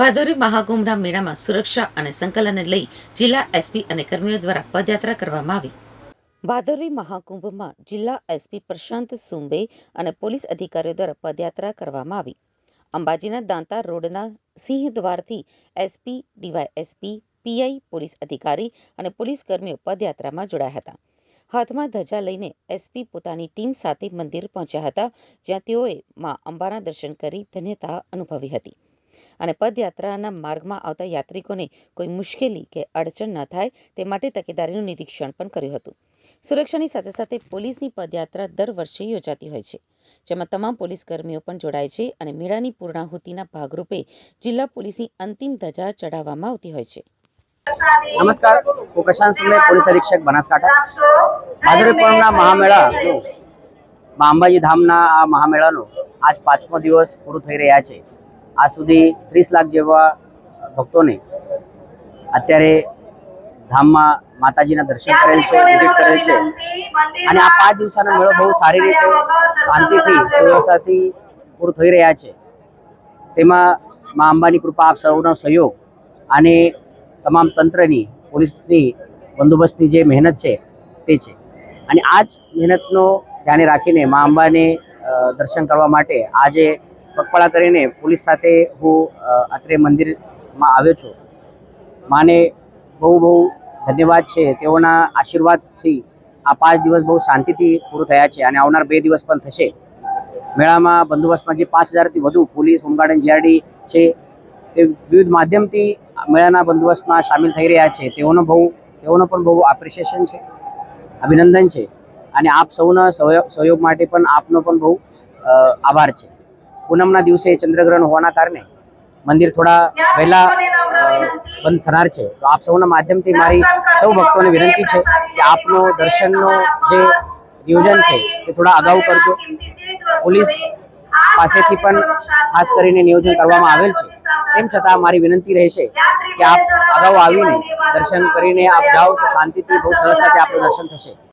ભાદરવી મહાકુંભના મેળામાં સુરક્ષા અને સંકલનને લઈ જિલ્લા એસપી અને કર્મીઓ દ્વારા પદયાત્રા કરવામાં આવી. ભાદરવી મહાકુંભમાં જિલ્લા એસપી પ્રશાંત સુંબે અને પોલીસ અધિકારીઓ દ્વારા પદયાત્રા કરવામાં આવી. અંબાજીના દાંતા રોડના સિંહ દ્વારથી એસપી, ડીવાયએસપી, પીઆઈ, પોલીસ અધિકારી અને પોલીસ કર્મીઓ પદયાત્રામાં જોડાયા હતા. હાથમાં ધજા લઈને એસપી પોતાની ટીમ સાથે મંદિર પહોંચ્યા હતા, જ્યાં તેઓએ મા અંબાના દર્શન કરી ધન્યતા અનુભવી હતી. અને પદયાત્રાના માર્ગમાં આવતા યાત્રિકોને કોઈ મુશ્કેલી કે અડચણ ન થાય તે માટે તકેદારીનું નિરીક્ષણ પણ કર્યું હતું. સુરક્ષાની સાથે સાથે પોલીસની પદયાત્રા દર વર્ષે યોજાતી હોય છે, જેમાં તમામ પોલીસ કર્મીઓ પણ જોડાય છે અને મેળાની પૂર્ણાહુતિના ભાગરૂપે જિલ્લા પોલીસની અંતિમ ધજા ચડાવવામાં આવતી હોય છે. નમસ્કાર, હું પ્રશાંત સુંબે પોલીસ અધિક્ષક બનાસકાંઠા. ભાદરવી મહામેળાનું અંબાજી ધામના આ મહામેળાનો આજ પાંચમો દિવસ પૂરો થઈ રહ્યા છે. આ સુધી ત્રીસ લાખ જેવા ભક્તોને અત્યારે ધામમાં માતાજીના દર્શન કરેલ છે, વિઝિટ કરેલ છે. અને આ પાંચ દિવસનો મેળો બહુ સારી રીતે શાંતિથી સુવ્યવસ્થાથી પૂરો થઈ રહ્યા છે. તેમાં મા અંબાની કૃપા આપ સૌનો સહયોગ અને તમામ તંત્રની, પોલીસની બંદોબસ્તની જે મહેનત છે, તે છે. અને આ જ મહેનતનો ધ્યાને રાખીને મા અંબાને દર્શન કરવા માટે આજે પગપાળા કરીને પોલીસ સાથે હું અત્રે મંદિરમાં આવ્યો છું. માને બહુ બહુ ધન્યવાદ છે. તેઓના આશીર્વાદથી આ પાંચ દિવસ બહુ શાંતિથી પૂરું થયા છે અને આવનાર બે દિવસ પણ થશે. મેળામાં બંદોબસ્તમાં જે પાંચ હજારથી વધુ પોલીસ હોમગાર્ડ અને જીઆરડી છે તે વિવિધ માધ્યમથી મેળાના બંદોબસ્તમાં સામેલ થઈ રહ્યા છે. તેઓનો બહુ, તેઓનો પણ બહુ એપ્રિશિએશન છે, અભિનંદન છે અને આપ સૌના સહયોગ સહયોગ માટે પણ આપનો પણ બહુ આભાર છે. પૂનમના દિવસે ચંદ્રગ્રહણ હોવાના કારણે મંદિર થોડા વહેલા બંધ થનાર છે. તો આપ સૌના માધ્યમથી મારી સૌ ભક્તોને વિનંતી છે કે આપનો દર્શનનો જે નિયોજન છે તે થોડા અગાઉ કરજો. પોલીસ પાસેથી પણ ખાસ કરીને નિયોજન કરવામાં આવેલ છે. તેમ છતાં મારી વિનંતી રહેશે કે આપ અગાઉ આવીને દર્શન કરીને આપ જાઓ તો શાંતિથી, બહુ સરળતાથી આપનું દર્શન થશે.